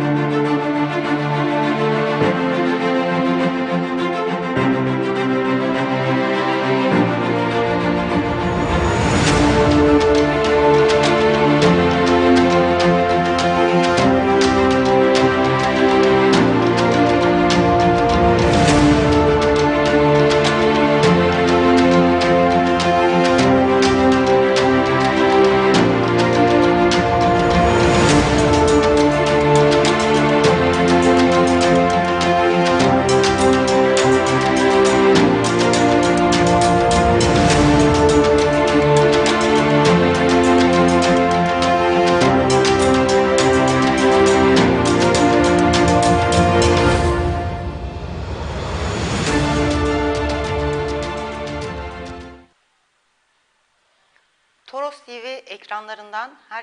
Toros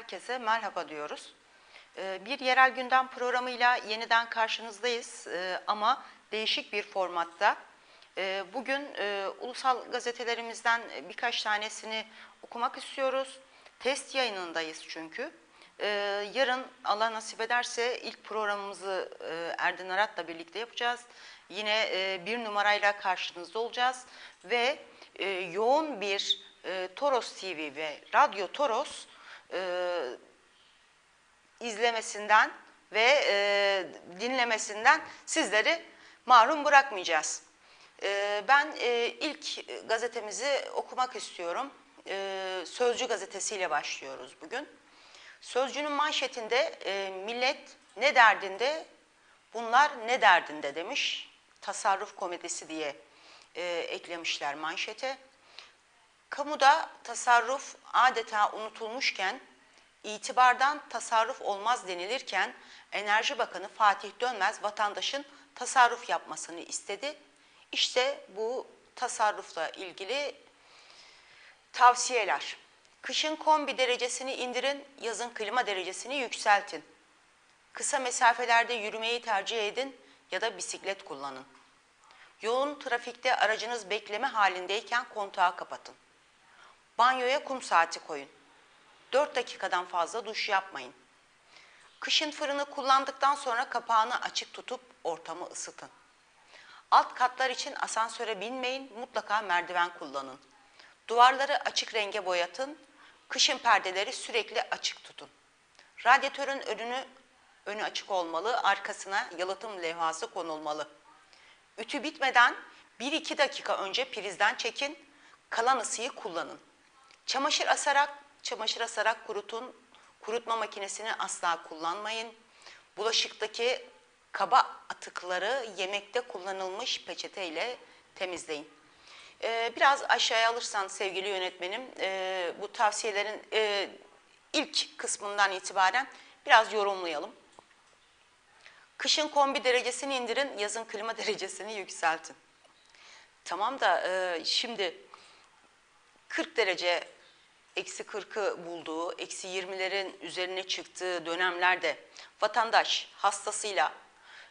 herkese merhaba diyoruz. Ee, Bir yerel gündem programıyla yeniden karşınızdayız Ee, ama değişik bir formatta. Ee, Bugün e, ulusal gazetelerimizden birkaç tanesini okumak istiyoruz. Test yayınındayız çünkü. Yarın Allah nasip ederse ilk programımızı e, Erdin Arat'la birlikte yapacağız. Yine e, bir numarayla karşınızda olacağız ve yoğun bir Toros TV ve Radyo Toros e, izlemesinden ve e, dinlemesinden sizleri mahrum bırakmayacağız. E, ben e, ilk gazetemizi okumak istiyorum. E, Sözcü gazetesiyle başlıyoruz bugün. Sözcünün manşetinde e, millet ne derdinde, bunlar ne derdinde demiş. Tasarruf komedisi diye e, eklemişler manşete. Kamuda tasarruf adeta unutulmuşken, itibardan tasarruf olmaz denilirken Enerji Bakanı Fatih Dönmez vatandaşın tasarruf yapmasını istedi. İşte bu tasarrufla ilgili tavsiyeler. Kışın kombi derecesini indirin, yazın klima derecesini yükseltin. Kısa mesafelerde yürümeyi tercih edin ya da bisiklet kullanın. Yoğun trafikte aracınız bekleme halindeyken kontağı kapatın. Banyoya kum saati koyun. 4 dakikadan fazla duş yapmayın. Kışın fırını kullandıktan sonra kapağını açık tutup ortamı ısıtın. Alt katlar için asansöre binmeyin, mutlaka merdiven kullanın. Duvarları açık renge boyatın, kışın perdeleri sürekli açık tutun. Radyatörün önünü önü açık olmalı, arkasına yalıtım levhası konulmalı. Ütü bitmeden 1-2 dakika önce prizden çekin, kalan ısıyı kullanın. Çamaşır asarak, çamaşır asarak kurutun. Kurutma makinesini asla kullanmayın. Bulaşıktaki kaba atıkları yemekte kullanılmış peçeteyle temizleyin. Ee, biraz aşağıya alırsan sevgili yönetmenim e, bu tavsiyelerin e, ilk kısmından itibaren biraz yorumlayalım. Kışın kombi derecesini indirin, yazın klima derecesini yükseltin. Tamam da e, şimdi 40 derece eksi 40'ı bulduğu, eksi 20'lerin üzerine çıktığı dönemlerde vatandaş hastasıyla,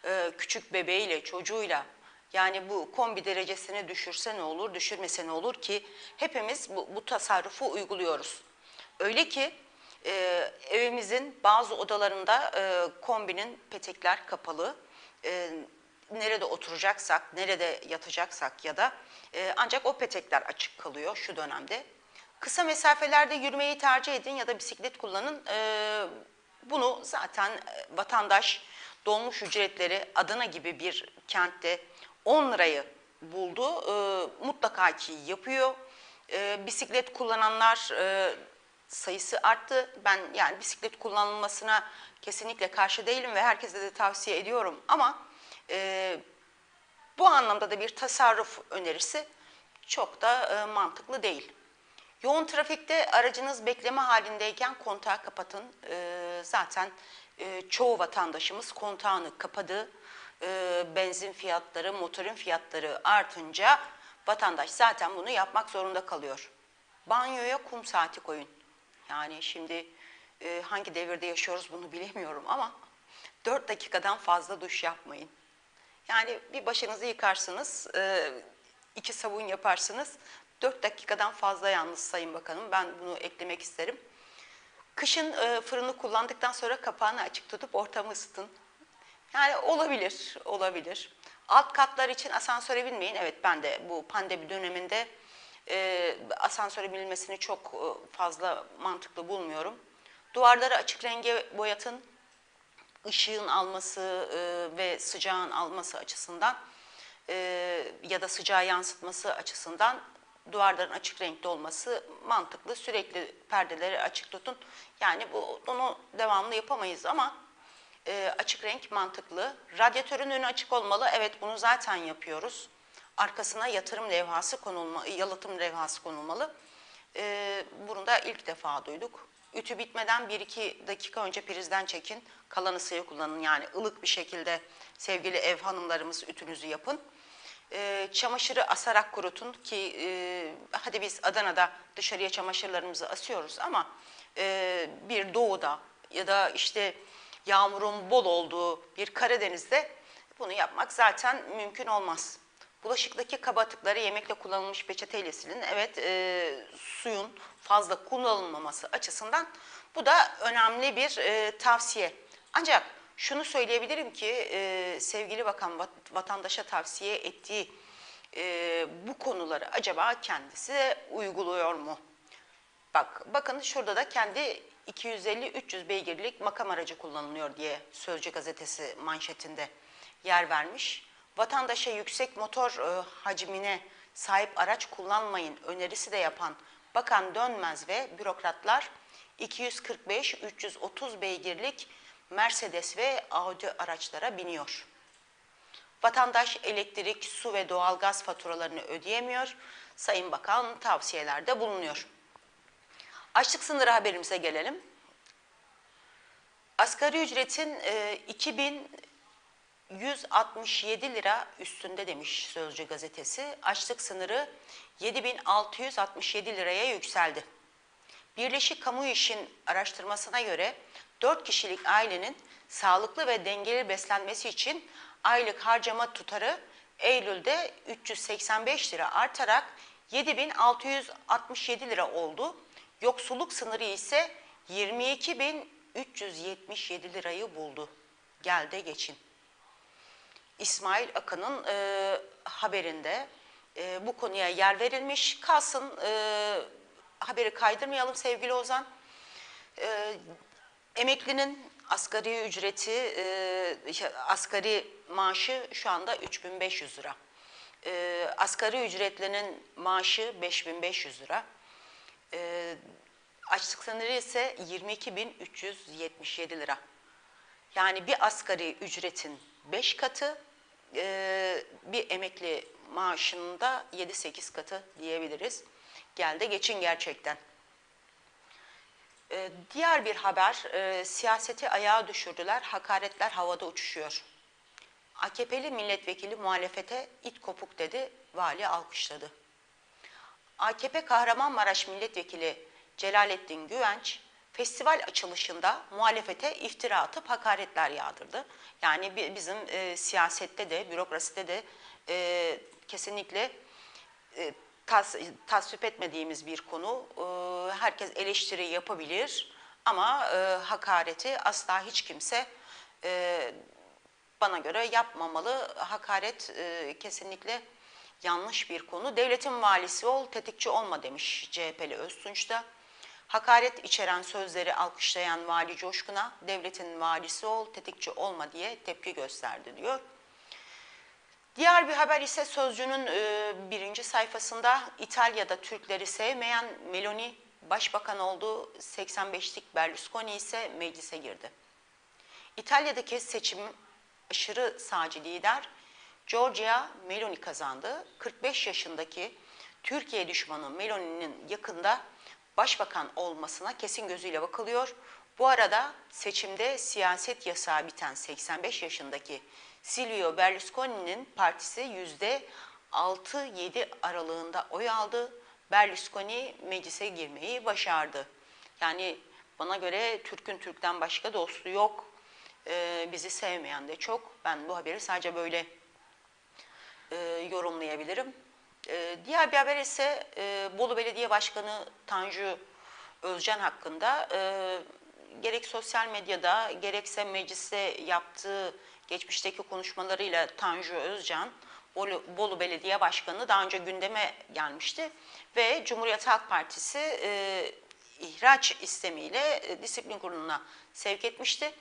e, küçük bebeğiyle, çocuğuyla yani bu kombi derecesini düşürse ne olur, düşürmese ne olur ki hepimiz bu, bu tasarrufu uyguluyoruz. Öyle ki e, evimizin bazı odalarında e, kombinin petekler kapalı. E, nerede oturacaksak, nerede yatacaksak ya da e, ancak o petekler açık kalıyor şu dönemde. Kısa mesafelerde yürümeyi tercih edin ya da bisiklet kullanın. E, bunu zaten e, vatandaş dolmuş ücretleri Adana gibi bir kentte 10 lirayı buldu. E, mutlaka ki yapıyor. E, bisiklet kullananlar e, sayısı arttı. Ben yani bisiklet kullanılmasına kesinlikle karşı değilim ve herkese de tavsiye ediyorum. Ama e, bu anlamda da bir tasarruf önerisi çok da e, mantıklı değil. Yoğun trafikte aracınız bekleme halindeyken kontağı kapatın. E, zaten e, çoğu vatandaşımız kontağını kapadı. E, benzin fiyatları, motorun fiyatları artınca vatandaş zaten bunu yapmak zorunda kalıyor. Banyoya kum saati koyun. Yani şimdi e, hangi devirde yaşıyoruz bunu bilemiyorum ama 4 dakikadan fazla duş yapmayın. Yani bir başınızı yıkarsınız, e, iki sabun yaparsınız. 4 dakikadan fazla yalnız Sayın Bakanım. Ben bunu eklemek isterim. Kışın e, fırını kullandıktan sonra kapağını açık tutup ortamı ısıtın. Yani olabilir, olabilir. Alt katlar için asansöre binmeyin. Evet ben de bu pandemi döneminde e, asansöre binilmesini çok e, fazla mantıklı bulmuyorum. Duvarları açık renge boyatın. ışığın alması e, ve sıcağın alması açısından e, ya da sıcağı yansıtması açısından duvarların açık renkli olması mantıklı. Sürekli perdeleri açık tutun. Yani bu bunu devamlı yapamayız ama e, açık renk mantıklı. Radyatörün önü açık olmalı. Evet bunu zaten yapıyoruz. Arkasına yatırım levhası konulma, yalıtım levhası konulmalı. E, bunu da ilk defa duyduk. Ütü bitmeden 1-2 dakika önce prizden çekin. Kalan ısıyı kullanın. Yani ılık bir şekilde sevgili ev hanımlarımız ütünüzü yapın. E, çamaşırı asarak kurutun ki e, hadi biz Adana'da dışarıya çamaşırlarımızı asıyoruz ama e, bir doğuda ya da işte yağmurun bol olduğu bir Karadeniz'de bunu yapmak zaten mümkün olmaz. Bulaşıktaki kaba atıkları yemekle kullanılmış peçeteyle silin. Evet e, suyun fazla kullanılmaması açısından bu da önemli bir e, tavsiye. Ancak şunu söyleyebilirim ki e, sevgili bakan vat- vatandaşa tavsiye ettiği e, bu konuları acaba kendisi uyguluyor mu? Bak bakın şurada da kendi 250-300 beygirlik makam aracı kullanılıyor diye Sözcü gazetesi manşetinde yer vermiş. Vatandaşa yüksek motor e, hacmine sahip araç kullanmayın önerisi de yapan Bakan Dönmez ve bürokratlar 245-330 beygirlik Mercedes ve Audi araçlara biniyor. Vatandaş elektrik, su ve doğalgaz faturalarını ödeyemiyor. Sayın Bakan tavsiyelerde bulunuyor. Açlık sınırı haberimize gelelim. Asgari ücretin e, 2167 lira üstünde demiş Sözcü gazetesi. Açlık sınırı 7667 liraya yükseldi. Birleşik Kamu İş'in araştırmasına göre 4 kişilik ailenin sağlıklı ve dengeli beslenmesi için aylık harcama tutarı Eylül'de 385 lira artarak 7667 lira oldu. Yoksulluk sınırı ise 22.377 lirayı buldu. Gel de geçin. İsmail Akın'ın e, haberinde e, bu konuya yer verilmiş. Kalsın e, haberi kaydırmayalım sevgili Ozan. E, emeklinin asgari ücreti, e, asgari maaşı şu anda 3500 lira. E, asgari ücretlinin maaşı 5500 lira. E, açlık sınırı ise 22.377 lira. Yani bir asgari ücretin 5 katı, e, bir emekli maaşının da 7-8 katı diyebiliriz. Gel de geçin gerçekten. E, diğer bir haber, e, siyaseti ayağa düşürdüler, hakaretler havada uçuşuyor. AKP'li milletvekili muhalefete it kopuk dedi, vali alkışladı. AKP Kahramanmaraş Milletvekili Celalettin Güvenç, festival açılışında muhalefete iftira atıp hakaretler yağdırdı. Yani bi- bizim e, siyasette de, bürokraside de e, kesinlikle e, tas, tasvip etmediğimiz bir konu. E, herkes eleştiri yapabilir ama e, hakareti asla hiç kimse e, bana göre yapmamalı. Hakaret e, kesinlikle yanlış bir konu. Devletin valisi ol, tetikçi olma demiş CHP'li Öztunç da. Hakaret içeren sözleri alkışlayan Vali Coşkun'a devletin valisi ol, tetikçi olma diye tepki gösterdi diyor. Diğer bir haber ise Sözcü'nün e, birinci sayfasında İtalya'da Türkleri sevmeyen Meloni başbakan oldu, 85'lik Berlusconi ise meclise girdi. İtalya'daki seçim aşırı sağcı lider Giorgia Meloni kazandı. 45 yaşındaki Türkiye düşmanı Meloni'nin yakında başbakan olmasına kesin gözüyle bakılıyor. Bu arada seçimde siyaset yasağı biten 85 yaşındaki Silvio Berlusconi'nin partisi yüzde 6-7 aralığında oy aldı. Berlusconi meclise girmeyi başardı. Yani bana göre Türk'ün Türk'ten başka dostu yok. Ee, bizi sevmeyen de çok. Ben bu haberi sadece böyle e, yorumlayabilirim. E, diğer bir haber ise e, Bolu Belediye Başkanı Tanju Özcan hakkında e, gerek sosyal medyada gerekse mecliste yaptığı geçmişteki konuşmalarıyla Tanju Özcan, Bolu, Belediye Başkanı daha önce gündeme gelmişti ve Cumhuriyet Halk Partisi e, ihraç istemiyle e, disiplin kuruluna sevk etmişti.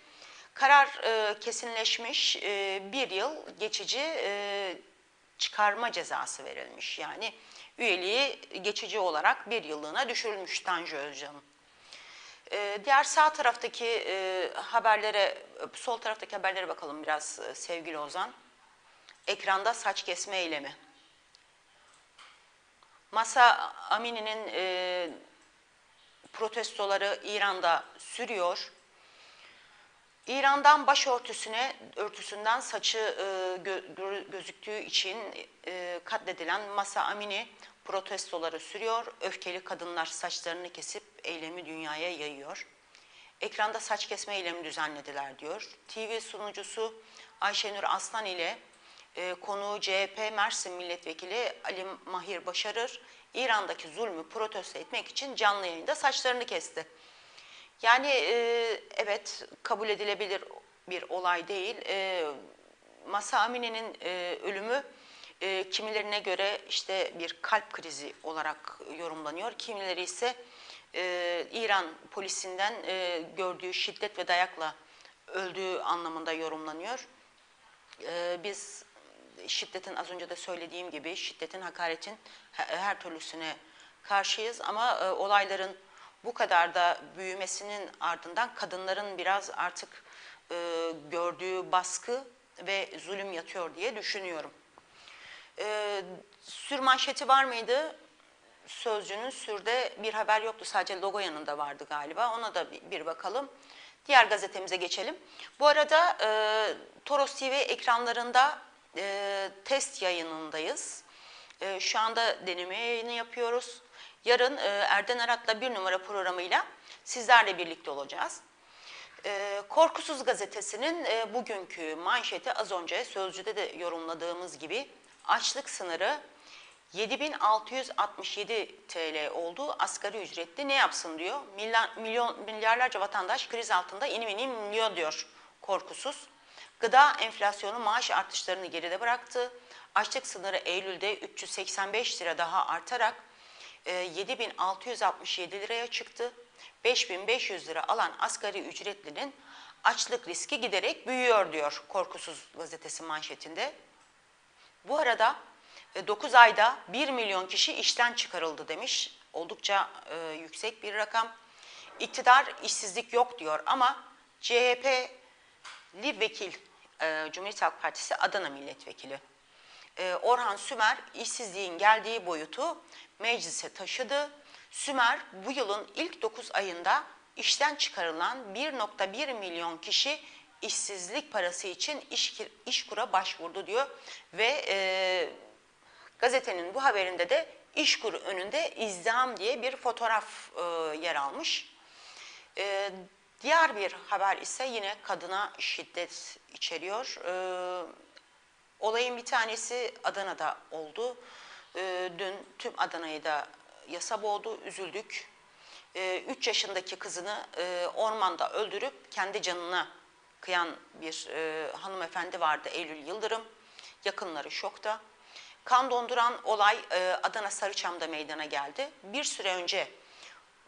Karar e, kesinleşmiş, e, bir yıl geçici e, çıkarma cezası verilmiş. Yani üyeliği geçici olarak bir yıllığına düşürülmüş Tanju Özcan'ın. Ee, diğer sağ taraftaki e, haberlere, sol taraftaki haberlere bakalım biraz e, sevgili Ozan. Ekranda saç kesme eylemi. Masa Amini'nin e, protestoları İran'da sürüyor. İran'dan başörtüsüne, örtüsünden saçı e, gö- gö- gözüktüğü için e, katledilen Masa Amini protestoları sürüyor. Öfkeli kadınlar saçlarını kesip eylemi dünyaya yayıyor. Ekranda saç kesme eylemi düzenlediler diyor. TV sunucusu Ayşenur Aslan ile e, konuğu CHP Mersin Milletvekili Ali Mahir Başarır İran'daki zulmü protesto etmek için canlı yayında saçlarını kesti. Yani e, evet kabul edilebilir bir olay değil. E, Masa Amine'nin e, ölümü e, kimilerine göre işte bir kalp krizi olarak yorumlanıyor. Kimileri ise e, İran polisinden e, gördüğü şiddet ve dayakla öldüğü anlamında yorumlanıyor. E, biz şiddetin az önce de söylediğim gibi şiddetin, hakaretin he- her türlüsüne karşıyız ama e, olayların bu kadar da büyümesinin ardından kadınların biraz artık e, gördüğü baskı ve zulüm yatıyor diye düşünüyorum. E, sür manşeti var mıydı? Sözcünün sürde bir haber yoktu. Sadece logo yanında vardı galiba. Ona da bir bakalım. Diğer gazetemize geçelim. Bu arada e, Toros TV ekranlarında e, test yayınındayız. E, şu anda deneme yayını yapıyoruz. Yarın e, Erden Arat'la bir numara programıyla sizlerle birlikte olacağız. E, Korkusuz gazetesinin e, bugünkü manşeti az önce Sözcü'de de yorumladığımız gibi açlık sınırı 7667 TL oldu. Asgari ücretli ne yapsın diyor. Milyon, milyarlarca vatandaş kriz altında inim inim diyor korkusuz. Gıda enflasyonu maaş artışlarını geride bıraktı. Açlık sınırı Eylül'de 385 lira daha artarak e, 7667 liraya çıktı. 5500 lira alan asgari ücretlinin açlık riski giderek büyüyor diyor Korkusuz gazetesi manşetinde. Bu arada 9 ayda 1 milyon kişi işten çıkarıldı demiş. Oldukça e, yüksek bir rakam. İktidar işsizlik yok diyor ama CHP'li vekil e, Cumhuriyet Halk Partisi Adana Milletvekili e, Orhan Sümer işsizliğin geldiği boyutu meclise taşıdı. Sümer bu yılın ilk 9 ayında işten çıkarılan 1.1 milyon kişi işsizlik parası için iş, işkura başvurdu diyor ve e, gazetenin bu haberinde de işkur önünde izdiham diye bir fotoğraf e, yer almış. E, diğer bir haber ise yine kadına şiddet içeriyor. E, olayın bir tanesi Adana'da oldu. E, dün tüm Adana'yı da yasa boğdu, üzüldük. 3 yaşındaki kızını e, ormanda öldürüp kendi canına kıyan bir e, hanımefendi vardı Eylül Yıldırım. Yakınları şokta. Kan donduran olay e, Adana Sarıçam'da meydana geldi. Bir süre önce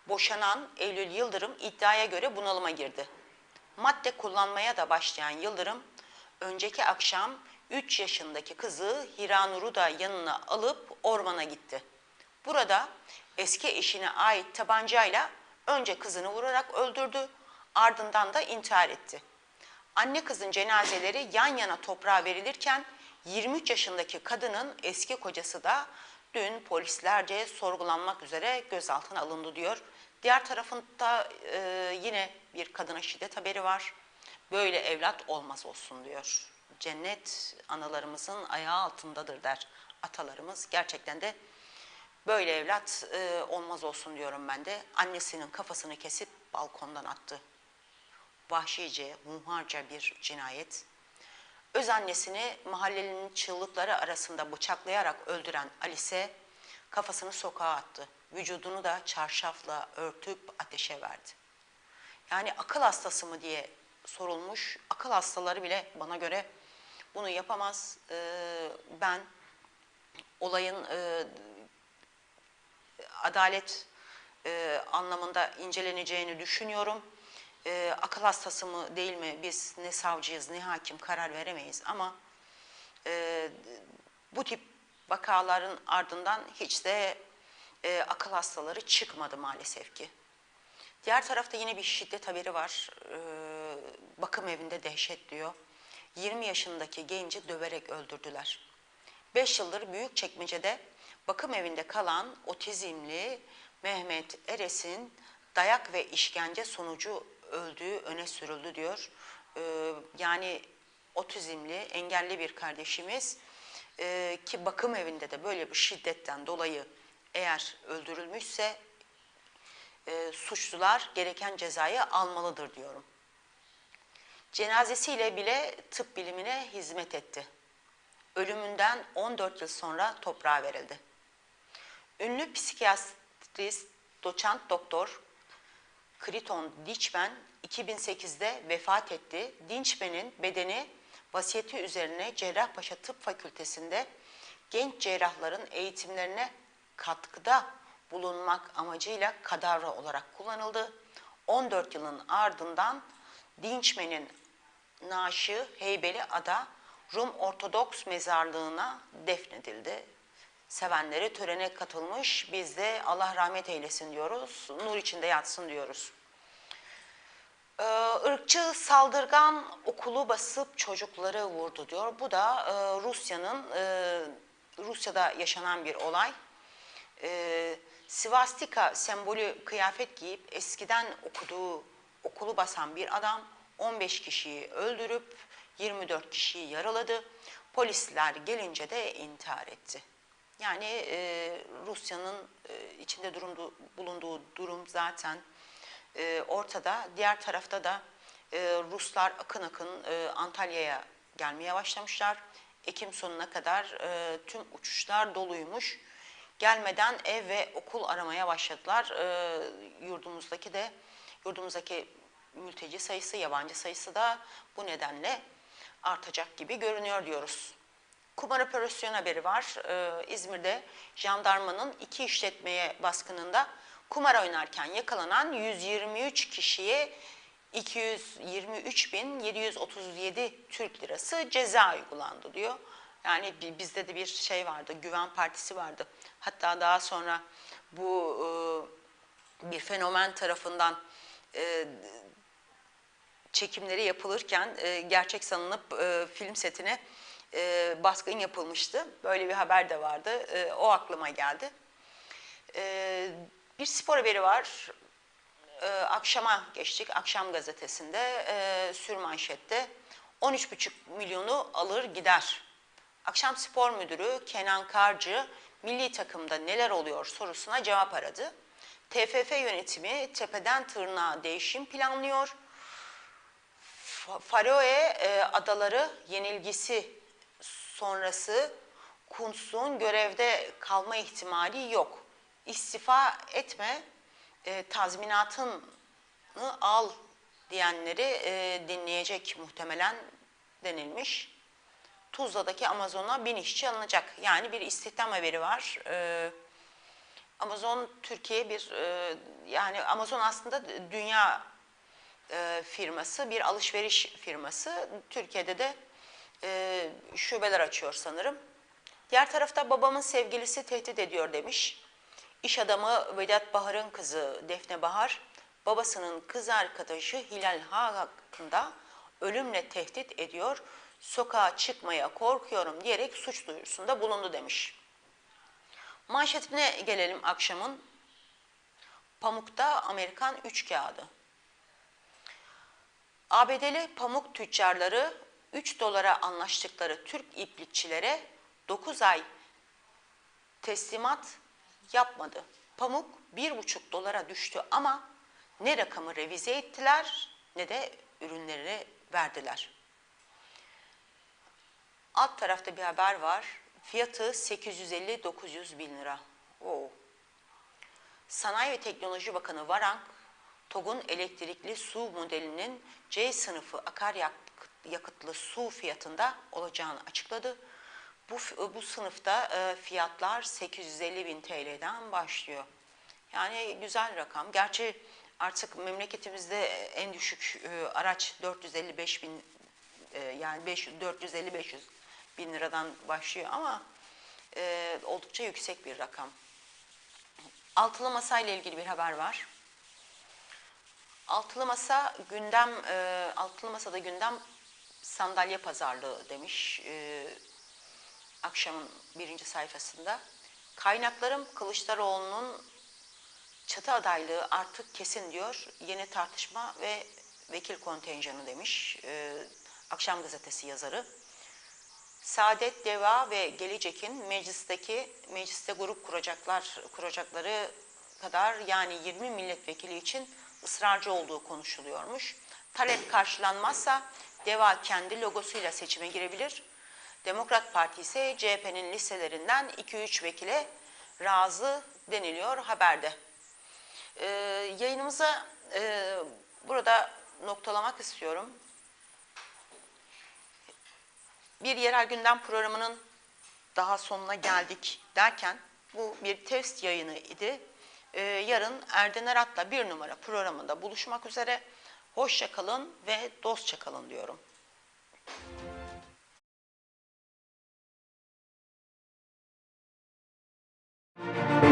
boşanan Eylül Yıldırım iddiaya göre bunalıma girdi. Madde kullanmaya da başlayan Yıldırım, önceki akşam 3 yaşındaki kızı Hiranur'u da yanına alıp ormana gitti. Burada eski eşine ait tabancayla önce kızını vurarak öldürdü, ardından da intihar etti. Anne kızın cenazeleri yan yana toprağa verilirken 23 yaşındaki kadının eski kocası da dün polislerce sorgulanmak üzere gözaltına alındı diyor. Diğer tarafında e, yine bir kadına şiddet haberi var. Böyle evlat olmaz olsun diyor. Cennet analarımızın ayağı altındadır der atalarımız. Gerçekten de böyle evlat e, olmaz olsun diyorum ben de. Annesinin kafasını kesip balkondan attı. Vahşice, muharca bir cinayet. Öz annesini mahallelinin çığlıkları arasında bıçaklayarak öldüren Alice kafasını sokağa attı. Vücudunu da çarşafla örtüp ateşe verdi. Yani akıl hastası mı diye sorulmuş. Akıl hastaları bile bana göre bunu yapamaz. Ee, ben olayın e, adalet e, anlamında inceleneceğini düşünüyorum. E, akıl hastası mı değil mi biz ne savcıyız ne hakim karar veremeyiz ama e, bu tip vakaların ardından hiç de e, akıl hastaları çıkmadı maalesef ki. Diğer tarafta yine bir şiddet haberi var. E, bakım evinde dehşet diyor. 20 yaşındaki genci döverek öldürdüler. 5 yıldır Büyükçekmece'de bakım evinde kalan otizmli Mehmet Eres'in dayak ve işkence sonucu öldüğü öne sürüldü diyor. Ee, yani otizmli, engelli bir kardeşimiz e, ki bakım evinde de böyle bir şiddetten dolayı eğer öldürülmüşse e, suçlular gereken cezayı almalıdır diyorum. Cenazesiyle bile tıp bilimine hizmet etti. Ölümünden 14 yıl sonra toprağa verildi. Ünlü psikiyatrist, doçent doktor Kriton Dinçmen 2008'de vefat etti. Dinçmen'in bedeni vasiyeti üzerine Cerrahpaşa Tıp Fakültesi'nde genç cerrahların eğitimlerine katkıda bulunmak amacıyla kadavra olarak kullanıldı. 14 yılın ardından Dinçmen'in naaşı Heybeli Ada Rum Ortodoks mezarlığına defnedildi. Sevenleri törene katılmış. Biz de Allah rahmet eylesin diyoruz. Nur içinde yatsın diyoruz. Ee, ırkçı saldırgan okulu basıp çocukları vurdu diyor. Bu da e, Rusya'nın e, Rusya'da yaşanan bir olay. E, Svastika sembolü kıyafet giyip eskiden okuduğu okulu basan bir adam 15 kişiyi öldürüp 24 kişiyi yaraladı. Polisler gelince de intihar etti. Yani e, Rusya'nın e, içinde durumdu, bulunduğu durum zaten e, ortada. Diğer tarafta da e, Ruslar akın akın e, Antalya'ya gelmeye başlamışlar. Ekim sonuna kadar e, tüm uçuşlar doluymuş. Gelmeden ev ve okul aramaya başladılar. E, yurdumuzdaki de yurdumuzdaki mülteci sayısı, yabancı sayısı da bu nedenle artacak gibi görünüyor diyoruz. Kumar operasyonu haberi var. Ee, İzmir'de jandarmanın iki işletmeye baskınında kumar oynarken yakalanan 123 kişiye 223.737 Türk lirası ceza uygulandı diyor. Yani bizde de bir şey vardı, Güven Partisi vardı. Hatta daha sonra bu e, bir fenomen tarafından e, çekimleri yapılırken e, gerçek sanılıp e, film setine e, baskın yapılmıştı. Böyle bir haber de vardı. E, o aklıma geldi. E, bir spor haberi var. E, akşama geçtik. Akşam gazetesinde e, sürmanşette 13,5 milyonu alır gider. Akşam spor müdürü Kenan Karcı milli takımda neler oluyor sorusuna cevap aradı. TFF yönetimi tepeden tırnağa değişim planlıyor. Faroe e, adaları yenilgisi sonrası Kuntz'un görevde kalma ihtimali yok. İstifa etme, e, tazminatını al diyenleri e, dinleyecek muhtemelen denilmiş. Tuzla'daki Amazon'a bin işçi alınacak. Yani bir istihdam haberi var. E, Amazon Türkiye bir, e, yani Amazon aslında dünya e, firması, bir alışveriş firması. Türkiye'de de e, şubeler açıyor sanırım. Diğer tarafta babamın sevgilisi tehdit ediyor demiş. İş adamı Vedat Bahar'ın kızı Defne Bahar, babasının kız arkadaşı Hilal hakkında ölümle tehdit ediyor, sokağa çıkmaya korkuyorum diyerek suç duyurusunda bulundu demiş. Manşetine gelelim akşamın. Pamuk'ta Amerikan üç kağıdı. ABD'li pamuk tüccarları 3 dolara anlaştıkları Türk iplikçilere 9 ay teslimat yapmadı. Pamuk 1,5 dolara düştü ama ne rakamı revize ettiler ne de ürünlerini verdiler. Alt tarafta bir haber var. Fiyatı 850-900 bin lira. Oo. Sanayi ve Teknoloji Bakanı Varank, TOG'un elektrikli su modelinin C sınıfı akaryakıtlı su fiyatında olacağını açıkladı. Bu, bu sınıfta e, fiyatlar 850 bin TL'den başlıyor. Yani güzel rakam. Gerçi artık memleketimizde en düşük e, araç 455 bin e, yani 500 450-500 bin liradan başlıyor ama e, oldukça yüksek bir rakam. Altılı masa ile ilgili bir haber var. Altılı masa gündem, e, altılı masada gündem sandalye pazarlığı demiş e, akşamın birinci sayfasında. Kaynaklarım Kılıçdaroğlu'nun çatı adaylığı artık kesin diyor. Yeni tartışma ve vekil kontenjanı demiş e, Akşam Gazetesi yazarı. Saadet Deva ve Gelecek'in meclisteki mecliste grup kuracaklar kuracakları kadar yani 20 milletvekili için ısrarcı olduğu konuşuluyormuş. Talep karşılanmazsa Deva kendi logosuyla seçime girebilir. Demokrat Parti ise CHP'nin listelerinden 2-3 vekile razı deniliyor haberde. Ee, yayınımıza e, burada noktalamak istiyorum bir yerel gündem programının daha sonuna geldik derken bu bir test yayını idi. Ee, yarın Erden Erat'la bir numara programında buluşmak üzere. Hoşça kalın ve dostça kalın diyorum. Müzik